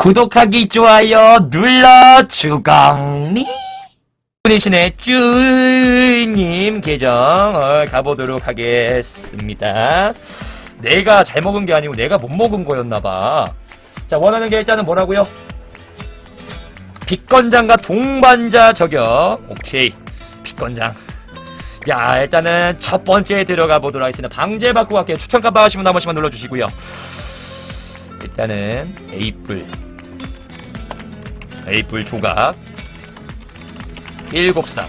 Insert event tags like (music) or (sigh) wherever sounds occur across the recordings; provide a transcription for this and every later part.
구독하기, 좋아요 눌러 주강리. 분이신의 쭈님 계정 어, 가보도록 하겠습니다. 내가 잘 먹은 게 아니고 내가 못 먹은 거였나봐. 자, 원하는 게 일단은 뭐라고요? 빛건장과 동반자 저격. 오케이. 빛건장. 야, 일단은 첫 번째 들어가 보도록 하겠습니다. 방제 받고 갈게요. 추천 깜빡 하시면 한 번씩만 눌러주시고요. 일단은 에이뿔. 에이뿔 조각. 일곱상.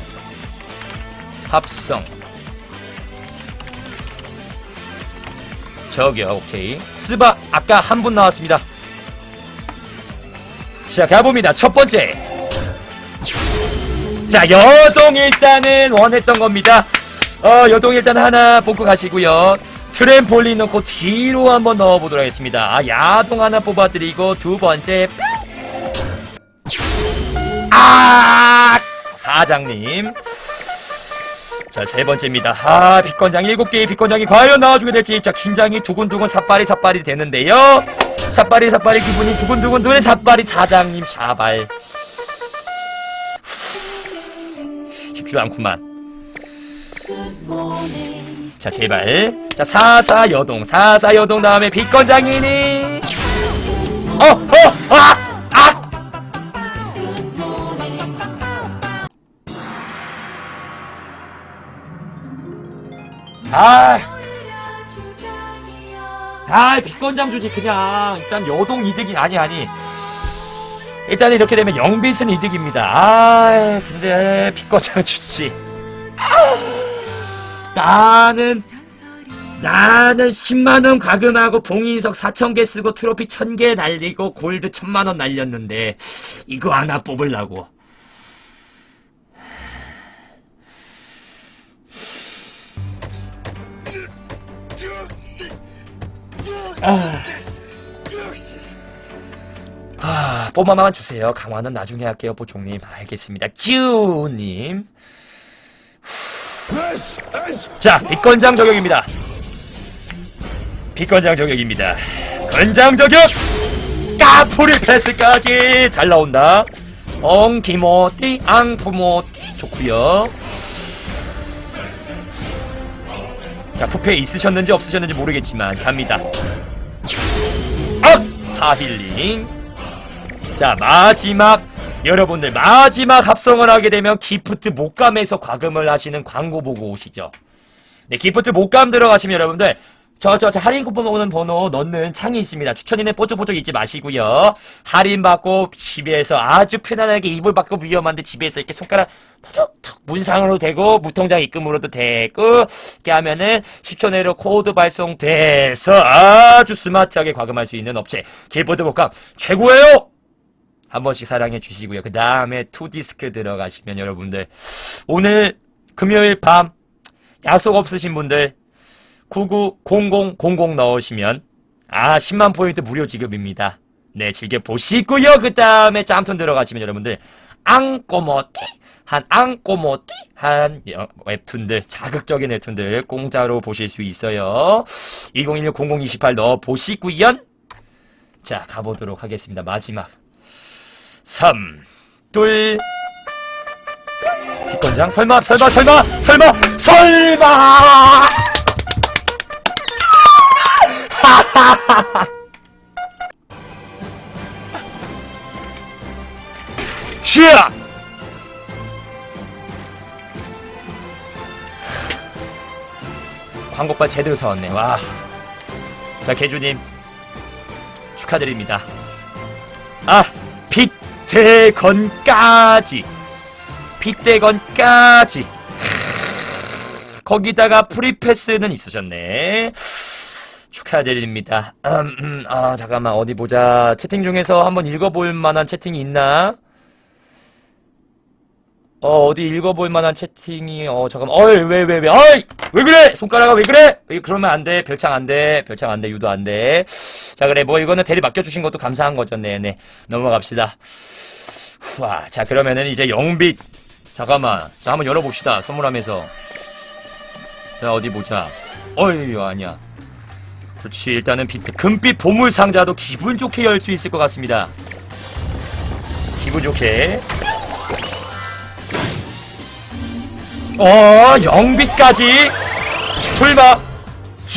합성. 저기요, 오케이. 스바, 아까 한 분 나왔습니다. 자, 가봅니다. 첫 번째. 자, 여동 일단은 원했던 겁니다. 어, 여동 일단 하나 뽑고 가시고요. 트램폴린 넣고 뒤로 한번 넣어보도록 하겠습니다. 아, 야동 하나 뽑아드리고 두 번째. 아! 사장님. 자, 세 번째입니다. 아, 빛건장 일곱 개의 빛건장이 과연 나와주게 될지. 자, 긴장이 두근두근 삿발이 삿발이 되는데요. 삿발이 삿발이 기분이 두근두근 두근 삿발이 사장님 자발. 쉽지 않구만. 자, 제발. 자, 사사 여동, 사사 여동 다음에 빛건장이니. 어, 어, 아, 아! 아, 아, 빛건장 주지, 그냥. 일단 여동 이득이, 아니, 아니. 일단 이렇게 되면 영빛은 이득입니다. 아, 근데 빛건장 주지. 나는 나는 10만원 과금하고 봉인석 4천개 쓰고 트로피 1000개 날리고 골드 1000만원 날렸는데 이거 하나 뽑으려고 아, 뽀마마만 주세요. 강화는 나중에 할게요, 보종님. 알겠습니다. 쭈님. 자, 빛건장 저격입니다. 빛건장 저격입니다. 건장 저격! 까풀이 패스까지 잘 나온다. 엉 기모띠, 앙푸모띠 좋구요. 자, 푸페 있으셨는지 없으셨는지 모르겠지만 갑니다. 악! 사힐링. 자, 마지막 여러분들 마지막 합성을 하게 되면 기프트 목감에서 과금을 하시는 광고 보고 오시죠. 네, 기프트 목감 들어가시면 여러분들 저, 저, 저 할인 쿠폰 오는 번호 넣는 창이 있습니다. 추천인은 뽀쪽뽀쪽 잊지 마시고요. 할인 받고 집에서 아주 편안하게 이불 받고 위험한데 집에서 이렇게 손가락 톡톡 문상으로 되고 무통장 입금으로도 되고 이렇게 하면은 10초 내로 코드 발송돼서 아주 스마트하게 과금할 수 있는 업체 기프트 목감 최고예요! 한 번씩 사랑해 주시고요. 그 다음에 투디스크 들어가시면 여러분들 오늘 금요일 밤 약속 없으신 분들 990000 넣으시면 아 10만 포인트 무료 지급입니다. 네 즐겨 보시고요. 그 다음에 짬톤 들어가시면 여러분들 앙꼬모띠 한 앙꼬모띠 한 여- 웹툰들 자극적인 웹툰들 공짜로 보실 수 있어요. 2016 0028 넣어 보시고요. 자 가보도록 하겠습니다. 마지막 3, 둘, 빛건장 설마 설마 설마 설마 설마 슈아 광고빨 제대로 사왔네. 와. 자 개주님. 축하드립니다. 아 빗대건까지. 빗대건까지. 거기다가 프리패스는 있으셨네 축하드립니다. 음, 음, 아 잠깐만 어디 보자. 채팅 중에서 한번 읽어볼 만한 채팅이 있나? 어 어디 읽어볼 만한 채팅이 어 잠깐만. 어이 왜 왜 왜 어이! 왜 그래? 손가락아 왜 그래? 이, 그러면 안 돼. 별창 안 돼. 별창 안 돼. 유도 안 돼. 자 그래 뭐 이거는 대리 맡겨주신 것도 감사한 거죠. 네네. 넘어갑시다. 후아 자 그러면은 이제 영빛. 잠깐만. 자 한번 열어봅시다. 선물하면서. 자 어디 보자. 어이 아니야 그렇지 일단은 빛, 금빛 보물 상자도 기분 좋게 열 수 있을 것 같습니다 기분 좋게. 어, 영빛까지. 설마.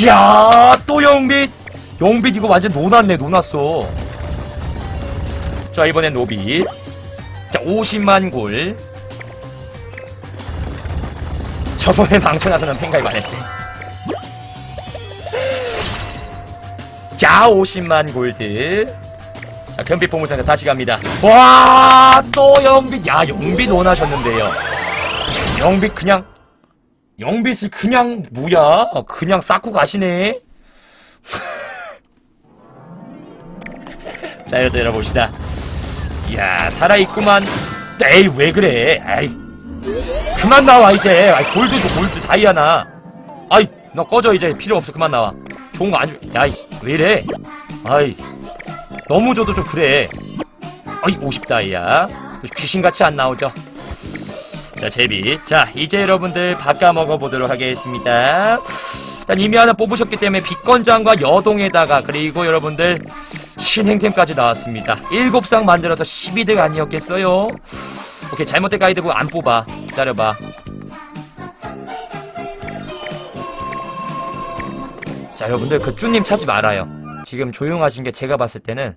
이야, 또 영빛. 영빛 이거 완전 노났네, 노났어. 자, 이번엔 노빛. 자, 50만 골. 저번에 망쳐놔서는 팬가입 안 했대. 자, 50만 골드. 자, 금빛 보물상자 다시 갑니다. 와, 또 영빛. 야, 영빛 원하셨는데요. 영빛 그냥, 영빛을 그냥, 뭐야? 그냥 쌓고 가시네. (laughs) 자, 이것도 열어봅시다. 이야, 살아있구만. 에이, 왜 그래? 에이. 그만 나와, 이제. 아이, 골드 줘, 골드, 다이아나. 아이, 너 꺼져, 이제. 필요 없어, 그만 나와. 좋은 거 안 줘. 야이, 왜 이래? 아이, 너무 줘도 좀 그래. 어이, 50다이아. 귀신같이 안 나오죠? 자, 제비. 자, 이제 여러분들 바꿔 먹어보도록 하겠습니다. 일단 이미 하나 뽑으셨기 때문에 빛건장과 여동에다가 그리고 여러분들 신행템까지 나왔습니다. 7상 만들어서 12등 아니었겠어요? 오케이, 잘못된 가이드북 안 뽑아. 기다려봐. 자, 여러분들 그 쭈님 찾지 말아요. 지금 조용하신 게 제가 봤을 때는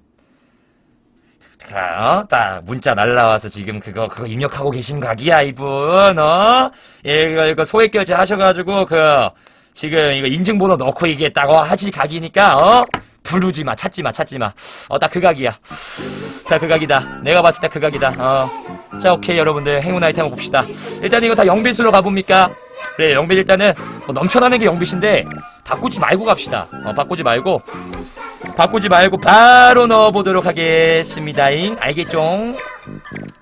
자, 어? 딱 문자 날라와서 지금 그거 그거 입력하고 계신 각이야 이분 어? 예, 이거 이거 소액 결제 하셔가지고 그 지금 이거 인증번호 넣고 얘기했다고 하실 각이니까 어? 부르지 마 찾지 마 찾지 마어 딱 그 각이야 다그 각이다 내가 봤을 때 그 각이다 어 자 오케이 여러분들 행운 아이템 봅시다 일단 이거 다 영빛으로 가봅니까 그래 영빛 일단은 뭐 넘쳐나는 게 영빛인데 바꾸지 말고 갑시다 어 바꾸지 말고 바꾸지 말고 바로 넣어보도록 하겠습니다잉 알겠죠?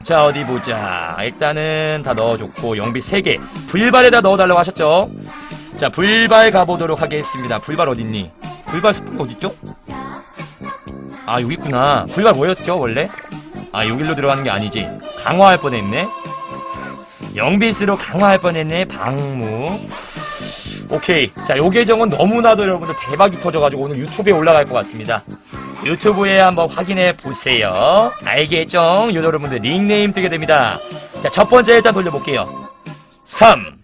자 어디 보자 일단은 다 넣어줬고 영빛 3개 불발에다 넣어달라고 하셨죠? 자 불발 가보도록 하겠습니다 불발 어딨니? 불발 스푼 어딨죠? 아 여기 있구나 불발 뭐였죠 원래? 아 여기로 들어가는 게 아니지 강화할 뻔했네 영빛으로 강화할 뻔했네 방무. 오케이. 자 요 계정은 너무나도 여러분들 대박이 터져가지고 오늘 유튜브에 올라갈 것 같습니다. 유튜브에 한번 확인해 보세요. 알겠죠? 요 여러분들 닉네임 뜨게 됩니다. 자 첫 번째 일단 돌려볼게요. 3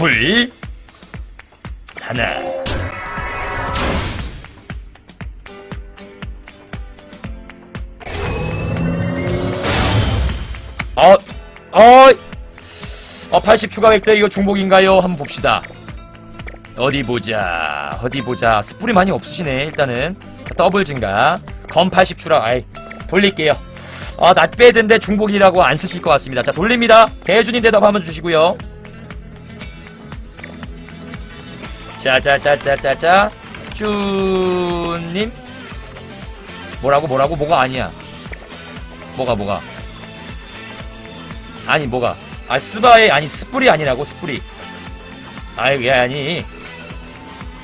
2 하나. 어, 어, 어, 80 추가 백대 이거 중복인가요? 한번 봅시다. 어디 보자. 어디 보자. 스프리 많이 없으시네. 일단은 더블 증가. 검 80 추락. 아이 돌릴게요. 아, 낫배드인데 중복이라고 안 쓰실 것 같습니다. 자, 돌립니다. 대준이 대답 한번 주시고요. 자, 자, 자, 자, 자, 자. 쭈님. 뭐라고, 뭐라고, 뭐가 아니야. 뭐가, 뭐가. 아니, 뭐가. 아, 스바에, 아니, 스프리 아니라고, 스프리. 아이, 게 아니.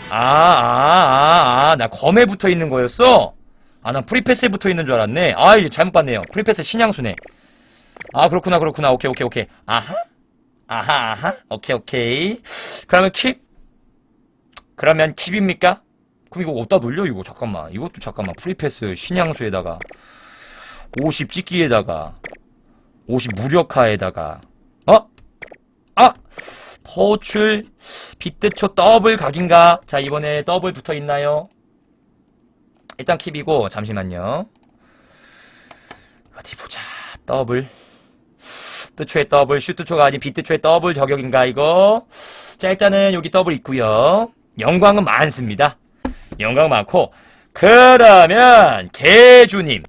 아, 아, 아, 아, 나 검에 붙어 있는 거였어? 아, 난 프리패스에 붙어 있는 줄 알았네. 아, 이게 잘못 봤네요. 프리패스 신양수네. 아, 그렇구나, 그렇구나. 오케이, 오케이, 오케이. 아하? 아하, 아하. 오케이, 오케이. 그러면 킵? 그러면 킵입니까? 그럼 이거 어디다 놀려, 이거? 잠깐만. 이것도 잠깐만. 프리패스 신양수에다가. 50 찍기에다가. 50 무력화에다가. 어? 아! 포출 비트초 더블 각인가? 자, 이번에 더블 붙어 있나요? 일단 킵이고, 잠시만요. 어디 보자. 더블. 뜨초의 더블, 슈트초가 아닌 비트초의 더블 저격인가, 이거? 자, 일단은 여기 더블 있고요 영광은 많습니다. 영광 많고. 그러면, 개주님.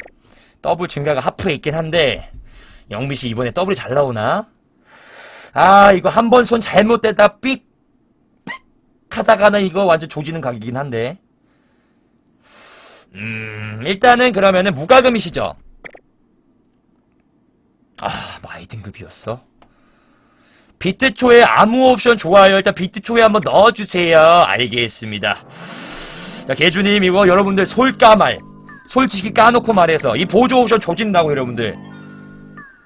더블 증가가 하프에 있긴 한데, 영빛이 이번에 더블이 잘 나오나? 아, 이거 한 번 손 잘못됐다 삑! 삑! 하다가는 이거 완전 조지는 각이긴 한데. 음, 일단은 그러면은 무과금이시죠? 아, 마이 등급이었어? 비트초에 아무 옵션 좋아요. 일단 비트초에 한번 넣어주세요. 알겠습니다. 자, 개주님, 이거 여러분들 솔까말. 솔직히 까놓고 말해서 이 보조 옵션 조진다고 여러분들.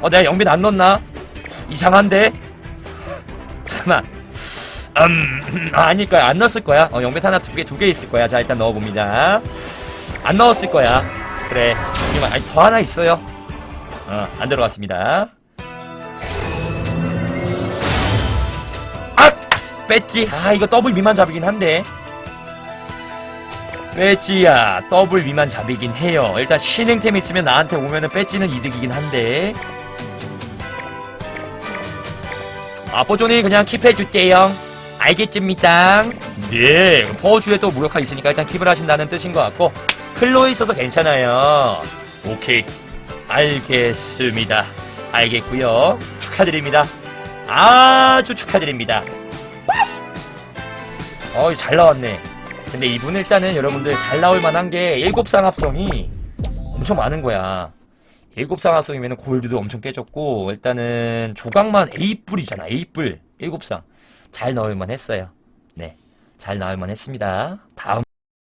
어 내가 영빈 안 넣었나? 이상한데? 잠깐만. 음 아닐 거야 안 넣었을 거야. 어 영빈 하나 두 개 두 개 있을 거야. 자 일단 넣어봅니다. 안 넣었을 거야. 그래. 이만. 아니 더 하나 있어요. 어안 들어갔습니다. 아! 뺐지. 아 이거 더블 미만 잡이긴 한데. 배지야. 더블 미만 잡이긴 해요. 일단 신행템 있으면 나한테 오면은 배지는 이득이긴 한데. 아뽀존이 그냥 킵해줄게요. 알겠습니다. 네 퍼주에 또 무력화 있으니까 일단 킵을 하신다는 뜻인 것 같고 클로에 있어서 괜찮아요. 오케이. 알겠습니다. 알겠고요. 축하드립니다. 아주 축하드립니다. 어이 잘 나왔네. 근데 이분 일단은 여러분들 잘 나올 만한 게 일곱상 합성이 엄청 많은 거야. 일곱상 합성이면 골드도 엄청 깨졌고 일단은 조각만 A뿔이잖아. A뿔 일곱 상 잘 나올 만 했어요. 네, 잘 나올 만 했습니다. 다음